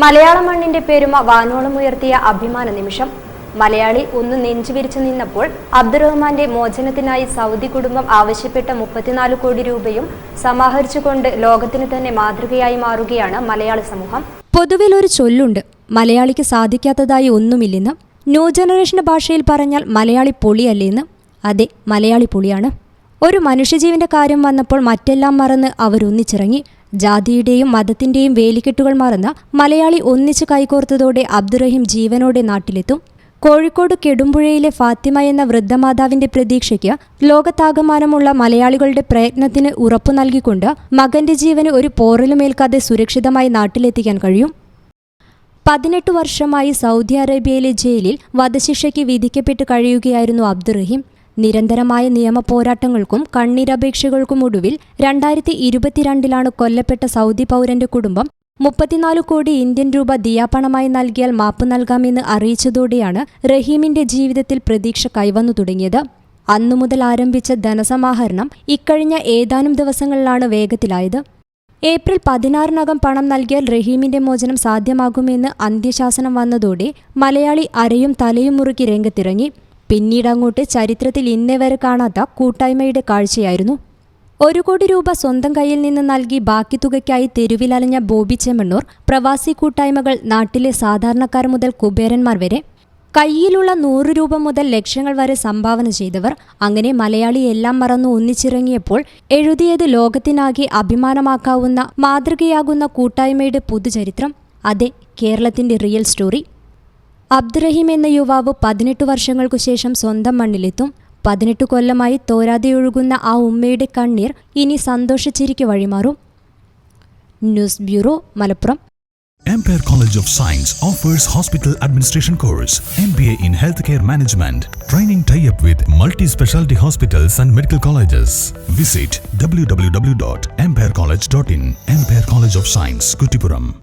മലയാള മണ്ണിന്റെ പേരുമ വാനോളം ഉയർത്തിയ അഭിമാന നിമിഷം. മലയാളി ഒന്ന് നെഞ്ചുവിരിച്ചു നിന്നപ്പോൾ അബ്ദുറഹ്മാന്റെ മോചനത്തിനായി സൗദി കുടുംബം ആവശ്യപ്പെട്ട മുപ്പത്തിനാല് കോടി രൂപയും സമാഹരിച്ചുകൊണ്ട് ലോകത്തിന് തന്നെ മാതൃകയായി മാറുകയാണ് മലയാളി സമൂഹം. പൊതുവിൽ ഒരു ചൊല്ലുണ്ട് മലയാളിക്ക് സാധിക്കാത്തതായി ഒന്നുമില്ലെന്ന്. ന്യൂ ജനറേഷൻ ഭാഷയിൽ പറഞ്ഞാൽ മലയാളി പൊളിയല്ലേന്ന്. അതെ മലയാളി പൊളിയാണ്. ഒരു മനുഷ്യജീവന്റെ കാര്യം വന്നപ്പോൾ മറ്റെല്ലാം മറന്ന് അവരൊന്നിച്ചിറങ്ങി. ജാതിയുടെയും മതത്തിന്റെയും വേലിക്കെട്ടുകൾ മറന്ന് മലയാളി ഒന്നിച്ച് കൈകോർത്തതോടെ അബ്ദുറഹിം ജീവനോടെ നാട്ടിലെത്തും. കോഴിക്കോട് കെടുമ്പുഴയിലെ ഫാത്തിമ എന്ന വൃദ്ധമാതാവിന്റെ പ്രതീക്ഷയ്ക്ക് ലോകത്താകമാനമുള്ള മലയാളികളുടെ പ്രയത്നത്തിന് ഉറപ്പു നൽകിക്കൊണ്ട് മകന്റെ ജീവന് ഒരു പോറലുമേൽക്കാതെ സുരക്ഷിതമായി നാട്ടിലെത്തിക്കാൻ കഴിയും. പതിനെട്ട് വർഷമായി സൗദി അറേബ്യയിലെ ജയിലിൽ വധശിക്ഷയ്ക്ക് വിധിക്കപ്പെട്ട് കഴിയുകയായിരുന്നു അബ്ദുറഹീം. നിരന്തരമായ നിയമ പോരാട്ടങ്ങൾക്കും കണ്ണീരപേക്ഷകൾക്കും ഒടുവിൽ രണ്ടായിരത്തി ഇരുപത്തിരണ്ടിലാണ് കൊല്ലപ്പെട്ട സൗദി പൗരന്റെ കുടുംബം മുപ്പത്തിനാല് കോടി ഇന്ത്യൻ രൂപ ദിയാപണമായി നൽകിയാൽ മാപ്പ് നൽകാമെന്ന് അറിയിച്ചതോടെയാണ് റഹീമിന്റെ ജീവിതത്തിൽ പ്രതീക്ഷ കൈവന്നു തുടങ്ങിയത്. അന്നു മുതൽ ആരംഭിച്ച ധനസമാഹരണം ഇക്കഴിഞ്ഞ ഏതാനും ദിവസങ്ങളിലാണ് വേഗത്തിലായത്. ഏപ്രിൽ പതിനാറിനകം പണം നൽകിയാൽ റഹീമിന്റെ മോചനം സാധ്യമാകുമെന്ന് അന്ത്യശാസനം വന്നതോടെ മലയാളി അരയും തലയും മുറുക്കി രംഗത്തിറങ്ങി. പിന്നീടങ്ങോട്ട് ചരിത്രത്തിൽ ഇന്നേ വരെ കാണാത്ത കൂട്ടായ്മയുടെ കാഴ്ചയായിരുന്നു. ഒരു കോടി രൂപ സ്വന്തം കയ്യിൽ നിന്ന് നൽകി ബാക്കി തുകയ്ക്കായി തെരുവിലലഞ്ഞ ബോബി ചെമ്മണ്ണൂർ പ്രവാസി കൂട്ടായ്മകൾ നാട്ടിലെ സാധാരണക്കാർ മുതൽ കുബേരന്മാർ വരെ. കയ്യിലുള്ള നൂറ് രൂപ മുതൽ ലക്ഷങ്ങൾ വരെ സംഭാവന ചെയ്തവർ അങ്ങനെ മലയാളി എല്ലാം മറന്നു ഒന്നിച്ചിറങ്ങിയപ്പോൾ എഴുതിയത് ലോകത്തിനാകെ അഭിമാനമാക്കാവുന്ന മാതൃകയാകുന്ന കൂട്ടായ്മയുടെ പുതുചരിത്രം. അതെ കേരളത്തിന്റെ റിയൽ സ്റ്റോറി. അബ്ദുറഹീം എന്ന യുവാവ് പതിനെട്ട് വർഷങ്ങൾക്കു ശേഷം സ്വന്തം മണ്ണിലെത്തും പതിനെട്ട് കൊല്ലമായി തോരാതെ ഒഴുകുന്ന ആ ഉമ്മയുടെ കണ്ണീർ ഇനി സന്തോഷച്ചിരിക്ക് വഴിമാറും news bureau Malappuram Empire College of Science offers hospital administration course, MBA in healthcare management, training tie-up with multi-specialty hospitals and medical colleges. Visit www.empirecollege.in. Empire College of Science, Kutipuram.